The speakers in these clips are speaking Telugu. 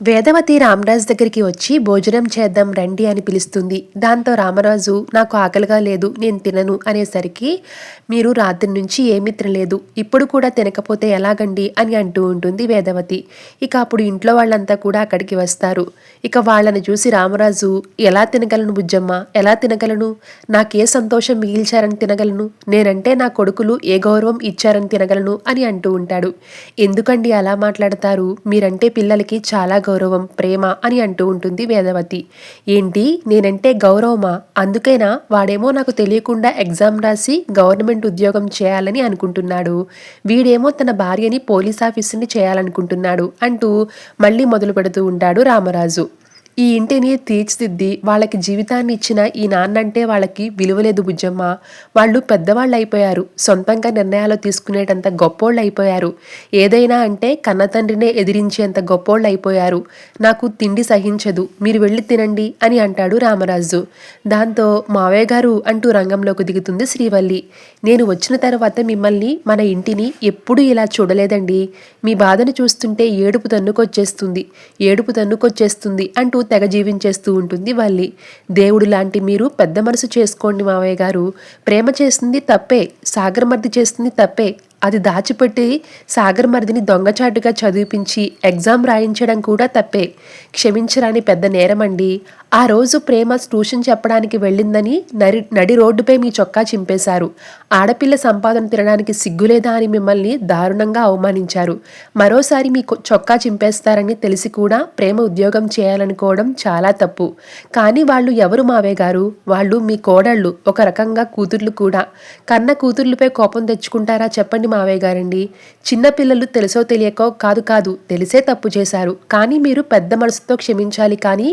వేదవతి రామరాజు దగ్గరికి వచ్చి భోజనం చేద్దాం రండి అని పిలుస్తుంది. దాంతో రామరాజు నాకు ఆకలిగా లేదు నేను తినను అనేసరికి మీరు రాత్రి నుంచి ఏమీ తినలేదు ఇప్పుడు కూడా తినకపోతే ఎలాగండి? అని అంటూ ఉంటుంది వేదవతి. ఇక అప్పుడు ఇంట్లో వాళ్ళంతా కూడా అక్కడికి వస్తారు. ఇక వాళ్ళని చూసి రామరాజు ఎలా తినగలను బుజ్జమ్మ? ఎలా తినగలను? నాకే సంతోషం మిగిల్చారని తినగలను? నేనంటే నా కొడుకులు ఏ గౌరవం ఇచ్చారని తినగలను? అని అంటూ ఉంటాడు. ఎందుకండి అలా మాట్లాడతారు? మీరంటే పిల్లలకి చాలా గౌరవం ప్రేమ అని అంటూ ఉంటుంది వేదవతి. ఏంటి? నేనంటే గౌరవమా? అందుకేనా? వాడేమో నాకు తెలియకుండా ఎగ్జామ్ రాసి గవర్నమెంట్ ఉద్యోగం చేయాలని అనుకుంటున్నాడు. వీడేమో తన భార్యని పోలీస్ ఆఫీసుని చేయాలనుకుంటున్నాడు అంటూ మళ్ళీ మొదలు పెడుతూ ఉంటాడు రామరాజు. ఈ ఇంటిని తీర్చిదిద్ది వాళ్ళకి జీవితాన్ని ఇచ్చిన ఈ నాన్నంటే వాళ్ళకి విలువలేదు బుజ్జమ్మ. వాళ్ళు పెద్దవాళ్ళు అయిపోయారు సొంతంగా నిర్ణయాలు తీసుకునేటంత గొప్పోళ్ళు అయిపోయారు ఏదైనా అంటే కన్న తండ్రినే ఎదిరించేంత గొప్పోళ్ళు అయిపోయారు నాకు తిండి సహించదు. మీరు వెళ్ళి తినండి అని అంటాడు రామరాజు. దాంతో మావయ్య గారు అంటూ రంగంలోకి దిగుతుంది శ్రీవల్లి. నేను వచ్చిన తర్వాత మిమ్మల్ని మన ఇంటిని ఎప్పుడూ ఇలా చూడలేదండి. మీ బాధను చూస్తుంటే ఏడుపు తన్నుకొచ్చేస్తుంది. ఏడుపు తన్నుకొచ్చేస్తుంది అంటూ తెగ జీవించేస్తూ ఉంటుంది. వల్లి దేవుడు లాంటి మీరు పెద్ద మనసు చేసుకోండి మావయ్య గారు. ప్రేమ చేస్తుంది తప్పే సాగరమర్ది చేస్తుంది తప్పే అది దాచిపెట్టి సాగర్ మరిదిని దొంగచాటుగా చదివిపించి ఎగ్జామ్ రాయించడం కూడా తప్పే. క్షమించరాని పెద్ద నేరమండి. ఆ రోజు ప్రేమ ట్యూషన్ చెప్పడానికి వెళ్ళిందని నరి నడి రోడ్డుపై మీ చొక్కా చింపేశారు. ఆడపిల్ల సంపాదన తినడానికి సిగ్గులేదా అని మిమ్మల్ని దారుణంగా అవమానించారు. మరోసారి మీ చొక్కా చింపేస్తారని తెలిసి కూడా ప్రేమ ఉద్యోగం చేయాలనుకోవడం చాలా తప్పు. కానీ వాళ్ళు ఎవరు మావే గారు? వాళ్ళు మీ కోడళ్ళు ఒక రకంగా కూతుర్లు కూడా. కన్న కూతుర్లపై కోపం తెచ్చుకుంటారా చెప్పండి మావయ్య గారండి. చిన్నపిల్లలు తెలుసో తెలియకో కాదు కాదు తెలిసే తప్పు చేశారు. కానీ మీరు పెద్ద మనసుతో క్షమించాలి కానీ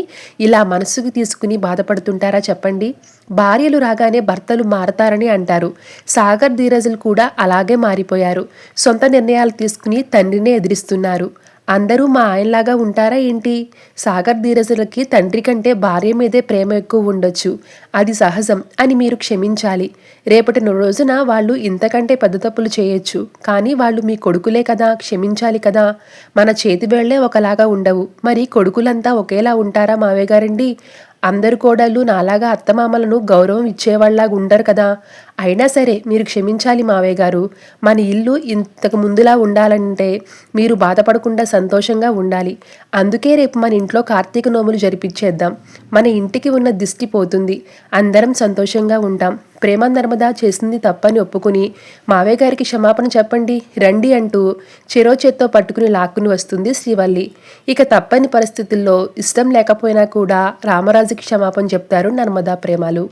ఇలా మనసుకు తీసుకుని బాధపడుతుంటారా చెప్పండి. భార్యలు రాగానే భర్తలు మారతారని అంటారు. సాగర్ ధీరజులు కూడా అలాగే మారిపోయారు. సొంత నిర్ణయాలు తీసుకుని తండ్రినే ఎదిరిస్తున్నారు. అందరూ మా ఆయనలాగా ఉంటారా ఏంటి? సాగర్ ధీరజులకి తండ్రి కంటే భార్య మీదే ప్రేమ ఎక్కువ ఉండొచ్చు. అది సహజం అని మీరు క్షమించాలి. రేపటి రోజున వాళ్ళు ఇంతకంటే పెద్ద తప్పులు చేయొచ్చు. కానీ వాళ్ళు మీ కొడుకులే కదా క్షమించాలి కదా. మన చేతి వేళ్ళే ఒకలాగా ఉండవు. మరి కొడుకులంతా ఒకేలా ఉంటారా మావే గారండి? అందరు కోడళ్ళు నాలాగా అత్తమామలను గౌరవం ఇచ్చేవాళ్ళలాగా ఉండరు కదా. అయినా సరే మీరు క్షమించాలి మావయ్య గారు. మన ఇల్లు ఇంతకు ముందులా ఉండాలంటే మీరు బాధపడకుండా సంతోషంగా ఉండాలి. అందుకే రేపు మన ఇంట్లో కార్తీక నోములు జరిపించేద్దాం. మన ఇంటికి ఉన్న దిష్టి పోతుంది. అందరం సంతోషంగా ఉంటాం. ప్రేమ నర్మదా చేసింది తప్పని ఒప్పుకుని మావయ్య గారికి క్షమాపణ చెప్పండి. రండి అంటూ చెరో చేత్తో పట్టుకుని లాక్కుని వస్తుంది శ్రీవల్లి. ఇక తప్పని పరిస్థితుల్లో ఇష్టం లేకపోయినా కూడా రామరాజుకి క్షమాపణ చెప్తారు నర్మదా ప్రేమలు.